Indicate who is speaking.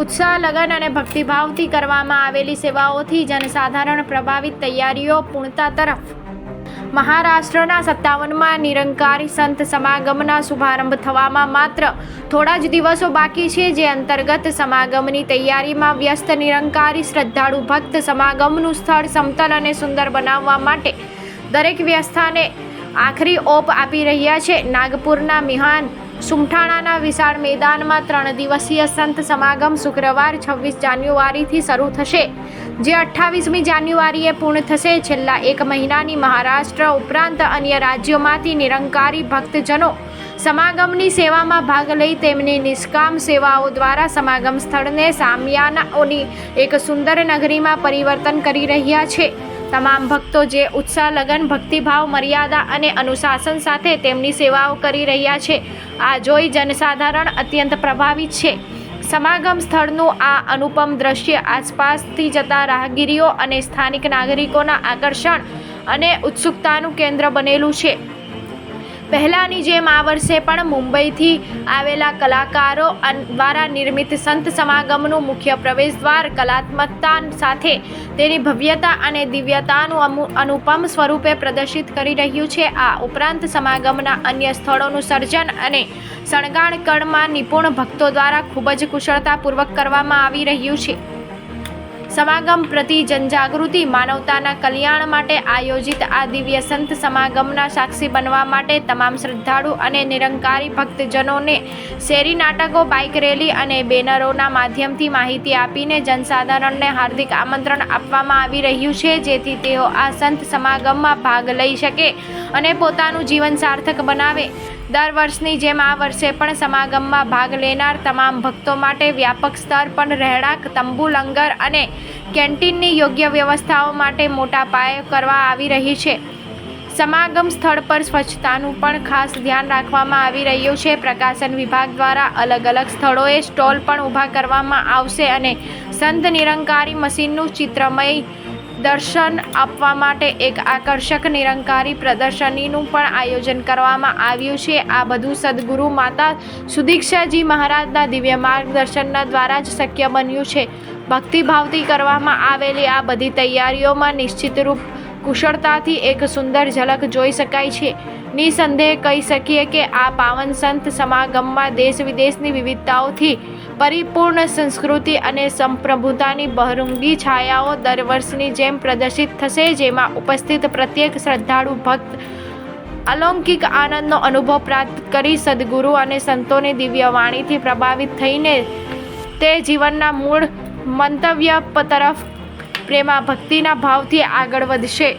Speaker 1: ઉત્સાહ, લગન અને ભક્તિભાવથી કરવામાં આવેલી સેવાઓથી જનસાધારણ પ્રભાવિત તૈયારીઓ પૂર્ણતા તરફ. મહારાષ્ટ્રના સત્તાવનમાં નિરંકારી સંત સમાગમના શુભારંભ થવામાં માત્ર થોડા જ દિવસો બાકી છે, જે અંતર્ગત સમાગમની તૈયારીમાં વ્યસ્ત, નિરંકારી, શ્રદ્ધાળુ ભક્ત સમાગમનું સ્થળ સમતલ અને સુંદર બનાવવા માટે દરેક વ્યવસ્થાને આખરી ઓપ આપી રહ્યા છે. નાગપુરના મિહાન સુમઠાણાના વિશાળ મેદાનમાં ત્રણ દિવસીય સંત સમાગમ શુક્રવાર છવ્વીસ જાન્યુઆરીથી શરૂ થશે, જે અઠ્ઠાવીસમી જાન્યુઆરીએ પૂર્ણ થશે. છેલ્લા એક મહિનાની મહારાષ્ટ્ર ઉપરાંત અન્ય રાજ્યોમાંથી નિરંકારી ભક્તજનો સમાગમની સેવામાં ભાગ લઈ તેમની નિષ્કામ સેવાઓ દ્વારા સમાગમ સ્થળને સામિયાનાઓની એક સુંદર નગરીમાં પરિવર્તન કરી રહ્યા છે. તમામ ભક્તો જે ઉત્સાહ, લગન, ભક્તિભાવ, મર્યાદા અને અનુશાસન સાથે તેમની સેવાઓ કરી રહ્યા છે. આ જોઈ જનસાધારણ અત્યંત પ્રભાવિત છે. સમાગમ સ્થળનું આ અનુપમ દ્રશ્ય આસપાસથી જતા રાહગીરીઓ અને સ્થાનિક નાગરિકોના આકર્ષણ અને ઉત્સુકતાનું કેન્દ્ર બનેલું છે. પહેલાંની જેમ આ વર્ષે પણ મુંબઈથી આવેલા કલાકારો દ્વારા નિર્મિત સંત સમાગમનું મુખ્ય પ્રવેશદ્વાર કલાત્મકતા સાથે તેની ભવ્યતા અને દિવ્યતાનું અનુપમ સ્વરૂપે પ્રદર્શિત કરી રહ્યું છે. આ ઉપરાંત સમાગમના અન્ય સ્થળોનું સર્જન અને શણગાણકણમાં નિપુણ ભક્તો દ્વારા ખૂબ જ કુશળતાપૂર્વક કરવામાં આવી રહ્યું છે. સમાગમ પ્રતિ જનજાગૃતિ માનવતાના કલ્યાણ માટે આયોજિત આ દિવ્ય સંત સમાગમના સાક્ષી બનવા માટે તમામ શ્રદ્ધાળુ અને નિરંકારી ભક્તજનોને શેરી નાટકો, બાઇક રેલી અને બેનરોના માધ્યમથી માહિતી આપીને જનસાધારણને હાર્દિક આમંત્રણ આપવામાં આવી રહ્યું છે, જેથી તેઓ આ સંત સમાગમમાં ભાગ લઈ શકે અને પોતાનું જીવન સાર્થક બનાવે. દર વર્ષની જેમ આ વર્ષે પણ સમાગમમાં ભાગ લેનાર તમામ ભક્તો માટે વ્યાપક સ્તર પર રહેણાંક, તંબુ લંગર અને કેન્ટીનની યોગ્ય વ્યવસ્થાઓ માટે મોટા પાયે કરવા આવી રહી છે. સમાગમ સ્થળ પર સ્વચ્છતાનું પણ ખાસ ધ્યાન રાખવામાં આવી રહ્યું છે. પ્રકાશન વિભાગ દ્વારા અલગ અલગ સ્થળોએ સ્ટોલ પણ ઊભા કરવામાં આવશે અને સંત નિરંકારી મશીનનું ચિત્રમય દર્શન આપવા માટે એક આકર્ષક નિરંકારી પ્રદર્શનીનું પણ આયોજન કરવામાં આવ્યું છે. આ બધું સદગુરુ માતા સુદીક્ષાજી મહારાજના દિવ્ય માર્ગદર્શનના દ્વારા જ શક્ય બન્યું છે. ભક્તિભાવથી કરવામાં આવેલી આ બધી તૈયારીઓમાં નિશ્ચિતરૂપ કુશળતાથી એક સુંદર ઝલક જોઈ શકાય છે. નિસંદેહ કહી શકીએ કે આ પાવન સંત સમાગમમાં દેશ વિદેશની વિવિધતાઓથી પરિપૂર્ણ સંસ્કૃતિ અને સંપ્રભુતાની બહરંગી છાયાઓ દર વર્ષની જેમ પ્રદર્શિત થશે, જેમાં ઉપસ્થિત પ્રત્યેક શ્રદ્ધાળુ ભક્ત અલૌકિક આનંદનો અનુભવ પ્રાપ્ત કરી સદગુરુ અને સંતોની દિવ્ય વાણીથી પ્રભાવિત થઈને તે જીવનના મૂળ મંતવ્ય તરફ પ્રેમા ભક્તિના ભાવથી આગળ વધશે.